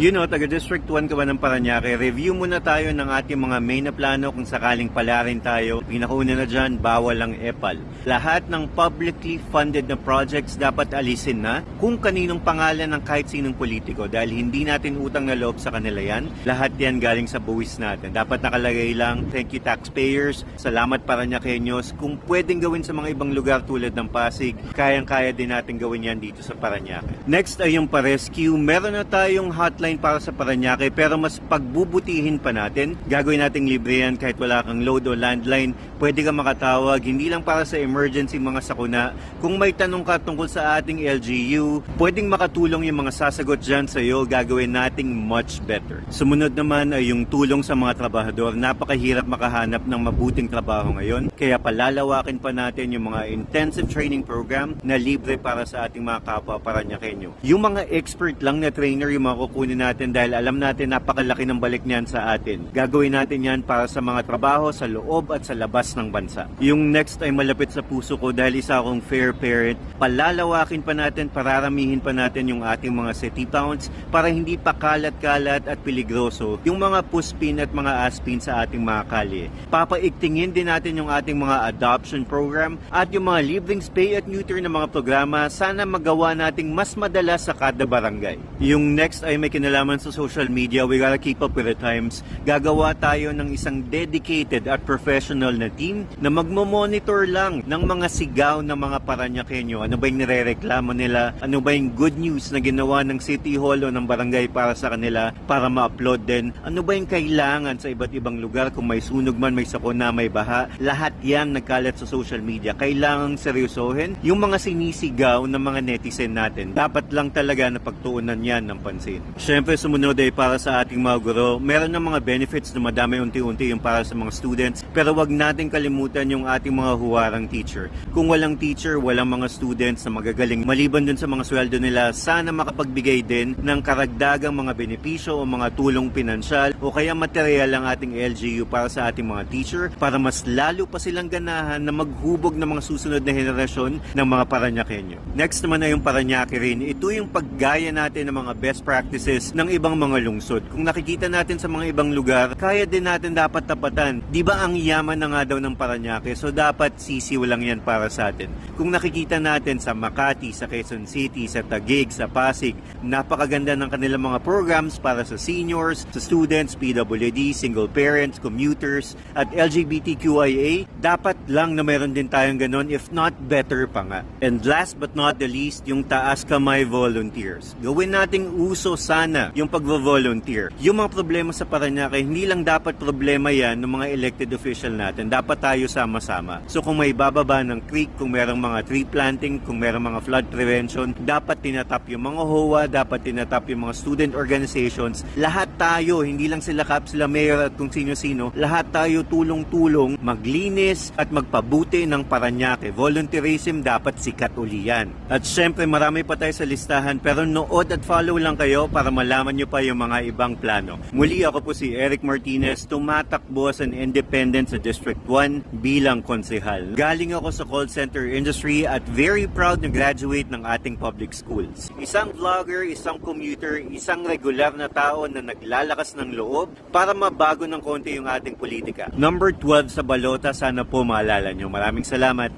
You know, taga District 1 ka ba ng Paranaque, review muna tayo ng ating mga main na plano kung sakaling pala rin tayo. Pinakauna na dyan, bawal ang EPAL. Lahat ng publicly funded na projects dapat alisin na kung kaninong pangalan ng kahit sinong politiko dahil hindi natin utang na loob sa kanila yan. Lahat yan galing sa buwis natin. Dapat nakalagay lang, thank you taxpayers, salamat Paranaqueños. Kung pwedeng gawin sa mga ibang lugar tulad ng Pasig, kayang-kaya din natin gawin yan dito sa Paranaque. Next ay yung pa-rescue. Meron na tayong hotline para sa Paranaque pero mas pagbubutihin pa natin. Gagawin nating libre yan kahit wala kang load o landline. Pwede ka makatawag, hindi lang para sa emergency mga sakuna. Kung may tanong ka tungkol sa ating LGU, pwedeng makatulong yung mga sasagot dyan sa iyo. Gagawin nating much better. Sumunod naman ay yung tulong sa mga trabahador. Napakahirap makahanap ng mabuting trabaho ngayon. Kaya palalawakin pa natin yung mga intensive training program na libre para sa ating mga kapwa Paranyakenyo. Yung mga expert lang na trainer yung mga natin dahil alam natin napakalaki ng balik niyan sa atin. Gagawin natin yan para sa mga trabaho sa loob at sa labas ng bansa. Yung next ay malapit sa puso ko dahil isa akong fair parent. Palalawakin pa natin, pararamihin pa natin yung ating mga city towns para hindi pa kalat-kalat at peligroso yung mga puspin at mga aspin sa ating mga kalye. Papaigtingin din natin yung ating mga adoption program at yung mga libreng spay at neuter na mga programa sana magawa nating mas madalas sa kada barangay. Yung next ay may kinalaman sa social media, we gotta keep up with the times. Gagawa tayo ng isang dedicated at professional na team na magmo-monitor lang ng mga sigaw ng mga Paranyakenyo. Ano ba yung nirereklamo nila? Ano ba yung good news na ginawa ng City Hall o ng barangay para sa kanila para ma-upload din? Ano ba yung kailangan sa iba't ibang lugar kung may sunog man, may sakuna, may baha? Lahat yan nagkalat sa social media. Kailangang seryosohin yung mga sinisigaw ng mga netizen natin. Dapat lang talaga na pagtuunan yan ng pansin. Siyempre, sumunod ay para sa ating mga guro. Meron ng mga benefits na madami unti-unti yung para sa mga students. Pero wag natin kalimutan yung ating mga huwarang teacher. Kung walang teacher, walang mga students na magagaling. Maliban dun sa mga sweldo nila, sana makapagbigay din ng karagdagang mga benepisyo o mga tulong pinansyal o kaya material ang ating LGU para sa ating mga teacher para mas lalo pa silang ganahan na maghubog ng mga susunod na henerasyon ng mga Paranyakenyo. Next naman ay yung Paranaque rin. Ito yung paggaya natin ng mga best practices ng ibang mga lungsod. Kung nakikita natin sa mga ibang lugar, kaya din natin dapat tapatan. Di ba ang yaman na nga daw ng Paranaque? So dapat sisiw lang yan para sa atin. Kung nakikita natin sa Makati, sa Quezon City, sa Taguig, sa Pasig, napakaganda ng kanilang mga programs para sa seniors, sa students, PWD, single parents, commuters, at LGBTQIA. Dapat lang na meron din tayong ganon, if not better pa nga. And last but not the least, yung taas kamay volunteers. Gawin nating uso sana yung pagvo-volunteer. Yung mga problema sa Paranaque, hindi lang dapat problema yan ng mga elected official natin. Dapat tayo sama-sama. So kung may bababa ng creek, kung merong mga tree planting, kung merong mga flood prevention, dapat tinatap yung mga HOA, dapat tinatap yung mga student organizations. Lahat tayo, hindi lang sila kap, sila mayor at kung sino-sino, lahat tayo tulong-tulong maglinis at magpabuti ng Paranaque. Volunteerism dapat sikat uli yan. At syempre marami pa tayo sa listahan pero nood at follow lang kayo para malaman nyo pa yung mga ibang plano. Muli ako po si Eric Martinez, tumatakbo as an independent sa District 1 bilang konsehal. Galing ako sa call center industry at very proud na graduate ng ating public schools. Isang vlogger, isang commuter, isang regular na tao na naglalakas ng loob para mabago ng konti yung ating politika. Number 12 sa balota, sana po maalala nyo. Maraming salamat.